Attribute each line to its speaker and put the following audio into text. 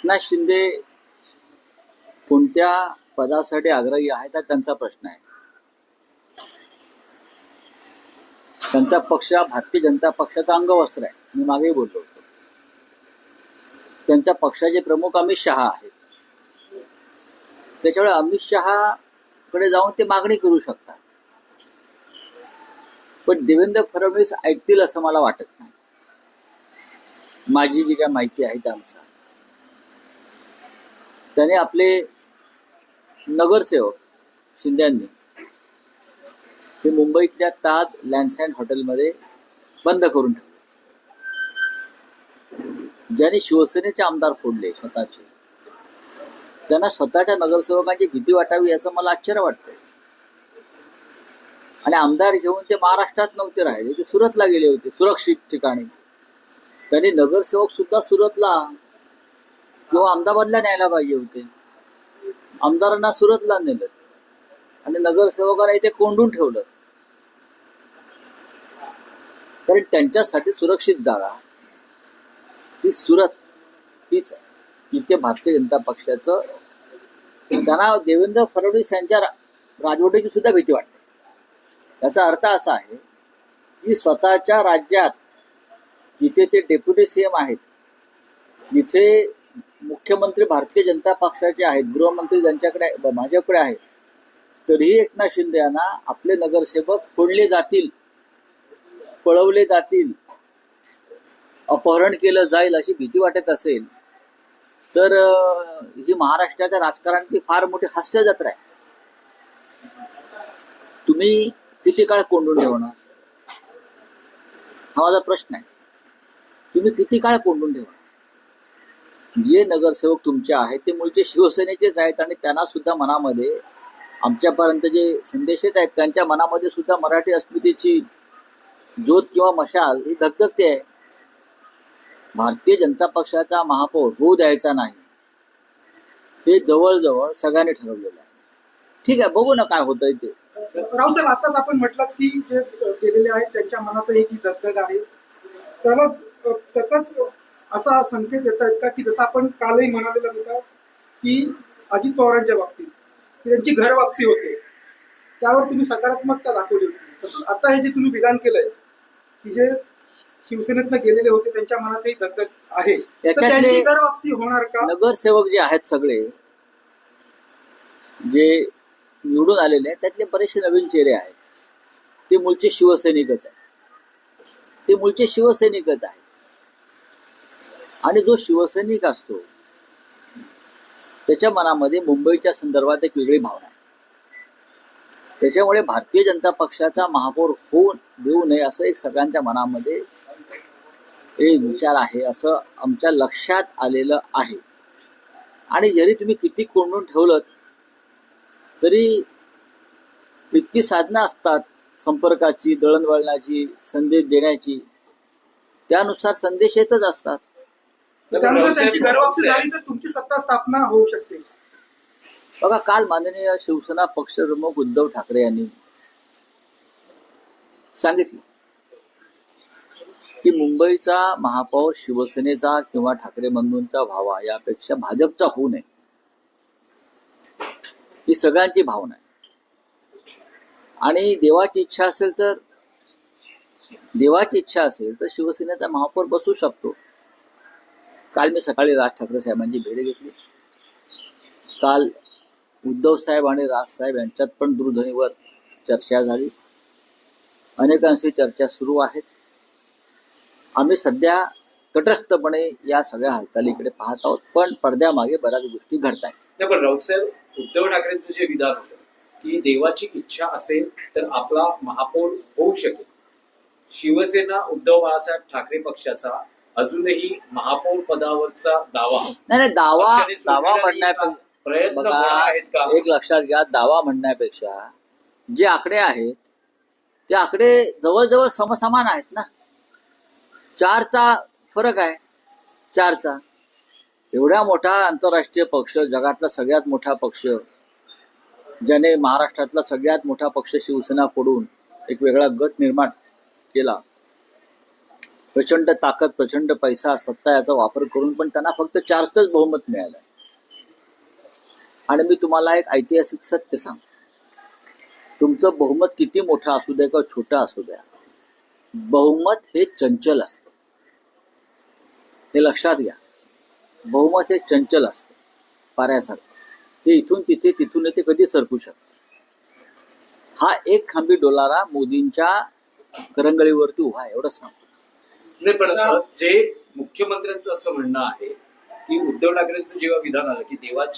Speaker 1: एकनाथ शिंदे कोणत्या पदासाठी आग्रही आहेत हा त्यांचा प्रश्न आहे. त्यांचा पक्ष हा भारतीय जनता पक्षाचा अंगवस्त्र आहे. मी मागेही बोललो होतो. त्यांच्या पक्षाचे प्रमुख अमित शहा आहेत. त्याच्यामुळे अमित शहा कडे जाऊन ते मागणी करू शकतात. पण देवेंद्र फडणवीस ऐकतील असं मला वाटत नाही. माझी जी काय माहिती आहे त्यानुसार. त्याने आपले नगरसेवक शिंद्यांनी ते मुंबईतल्या ताज लँडसँड हॉटेलमध्ये बंद करून ठेवले. ज्याने शिवसेनेचे आमदार फोडले स्वतःचे. त्यांना स्वतःच्या नगरसेवकांची भीती वाटावी याचं मला आश्चर्य वाटतंय. आणि आमदार घेऊन ते महाराष्ट्रात नव्हते राहिले ते सुरतला गेले होते सुरक्षित ठिकाणी. त्यांनी नगरसेवक सुद्धा सुरतला किंवा अहमदाबादला न्यायला पाहिजे होते. आमदारांना सुरतला नेलं. आणि नगरसेवकांना इथे कोंडून ठेवलं. कारण त्यांच्यासाठी सुरक्षित जागा ही सुरत हीच इथे भारतीय जनता पक्षाचं. त्यांना देवेंद्र फडणवीस यांच्या राजवटीची सुद्धा भीती वाटते. याचा अर्थ असा आहे की स्वतःच्या राज्यात जिथे ते डेप्युटी सीएम आहेत. जिथे मुख्यमंत्री भारतीय जनता पक्षाचे आहेत गृहमंत्री ज्यांच्याकडे आहे- माझ्याकडे आहेत तरीही एकनाथ शिंदे यांना आपले नगरसेवक फोडले जातील पळवले जातील अपहरण केलं जाईल अशी भीती वाटत असेल तर ही महाराष्ट्राच्या राजकारणाची फार मोठी हास्य जत्रा आहे. तुम्ही किती काळ कोंडून ठेवणार? हा माझा प्रश्न आहे. तुम्ही किती काळ कोंडून ठेवणार? जे नगरसेवक तुमचे आहेत ते मूळचे शिवसेनेचेच आहेत आणि त्यांना सुद्धा मनामध्ये आमच्यापर्यंत जे संदेश येत आहेत त्यांच्या मनामध्ये सुद्धा मराठी अस्मितेची ज्योत किंवा मशाल ही धगधगते आहे. भारतीय जनता पक्षाचा महापौर होऊ द्यायचा नाही. हे जवळजवळ सगळ्यांनी ठरवलेलं आहे. ठीक आहे बघू ना काय होतंय ते.
Speaker 2: राऊत साहेब आताच आपण म्हटलं की जे गेलेले आहेत त्यांच्या मनात एक धगधग आहे. त्यालाच त्याचाच असा संकेत येत आहेत का की जसं आपण कालही म्हणालेलं होतं की अजित पवारांच्या बाबतीत की त्यांची घर वापसी होते त्यावर तुम्ही सकारात्मकता दाखवली होती. तसंच आता हे जे तुम्ही विधान केलंय की जे शिवसेनेतनं गेलेले होते त्यांच्या मनातही दगदग आहे. तर
Speaker 1: याच्यातले-
Speaker 2: त्यांची घर वापसी होणार का?
Speaker 1: नगरसेवक जे आहेत सगळे जे निवडून आलेले आहेत त्यातले बरेचसे नवीन चेहरे आहेत. ते मूळचे शिवसैनिकच आहेत. ते मूळचे शिवसैनिकच आहेत. आणि जो शिवसैनिक असतो त्याच्या मनामध्ये मुंबईच्या संदर्भात एक वेगळी भावना आहे. त्याच्यामुळे भारतीय जनता पक्षाचा महापौर होऊन देऊ नये असं एक सगळ्यांच्या मनामध्ये एक विचार आहे असं आमच्या लक्षात आलेलं आहे. आणि जरी तुम्ही किती कोंडून ठेवलं तरी इतकी साधनं असतात संपर्काची दळणवळणाची संदेश देण्याची. त्यानुसार संदेश येतच असतात.
Speaker 2: त्यानुसार त्यांची घर वापसी झाली तर तुमची सत्ता स्थापना होऊ शकते.
Speaker 1: बघा काल माननीय शिवसेना पक्षप्रमुख उद्धव ठाकरे यांनी सांगितलं की मुंबईचा महापौर शिवसेनेचा किंवा ठाकरे बंधूंचा व्हावा यापेक्षा भाजपचा होऊ नये. ही सगळ्यांची भावना आहे. आणि देवाची इच्छा असेल तर देवाची इच्छा असेल तर शिवसेनेचा महापौर बसू शकतो. काल मी सकाळी राज ठाकरे साहेबांची भेट घेतली. काल उद्धव साहेब आणि राज साहेब यांच्यात पण दूरध्वनीवर चर्चा झाली. अनेकांशी चर्चा सुरू आहेत. आम्ही सध्या तटस्थपणे या सगळ्या हालचालीकडे पाहत आहोत पण पडद्यामागे बऱ्याच गोष्टी घडत आहेत.
Speaker 3: पण राऊत साहेब उद्धव ठाकरेंचं जे विधान होतं की देवाची इच्छा असेल तर आपला महापौर होऊ शकेल. शिवसेना उद्धव बाळासाहेब ठाकरे पक्षाचा अजूनही महापौर पदावरचा दावा.
Speaker 1: नाही नाही दावा दावा म्हणण्यापेक्षा
Speaker 3: प्रयत्न आहेत का?
Speaker 1: एक लक्षात घ्या दावा म्हणण्यापेक्षा जे आकडे आहेत ते आकडे जवळजवळ समसमान आहेत ना. चारचा फरक आहे चारचा. एवढा मोठा आंतरराष्ट्रीय पक्ष जगातला सगळ्यात मोठा पक्ष ज्याने महाराष्ट्रातला सगळ्यात मोठा पक्ष शिवसेना फोडून एक वेगळा गट निर्माण केला. प्रचंड ताकद प्रचंड पैसा सत्ता याचा वापर करून पण त्यांना फक्त चारचंच बहुमत मिळालं. आणि मी तुम्हाला एक ऐतिहासिक सत्य सांग तुमचं बहुमत किती मोठं असू द्या किंवा छोटं असू द्या बहुमत हे चंचल असतं. हे लक्षात घ्या. बहुमत हे चंचल असतं पाऱ्यासारखं. हे इथून तिथे तिथून ते कधी सरकू शकतं. हा एक खांबी डोलारा मोदींच्या करंगळीवरती उभा आहे एवढंच सांग
Speaker 3: नाही पण जे मुख्यमंत्र्यांचं असं म्हणणं आहे की उद्धव ठाकरेंचं जेव्हा विधान आलं की देवाची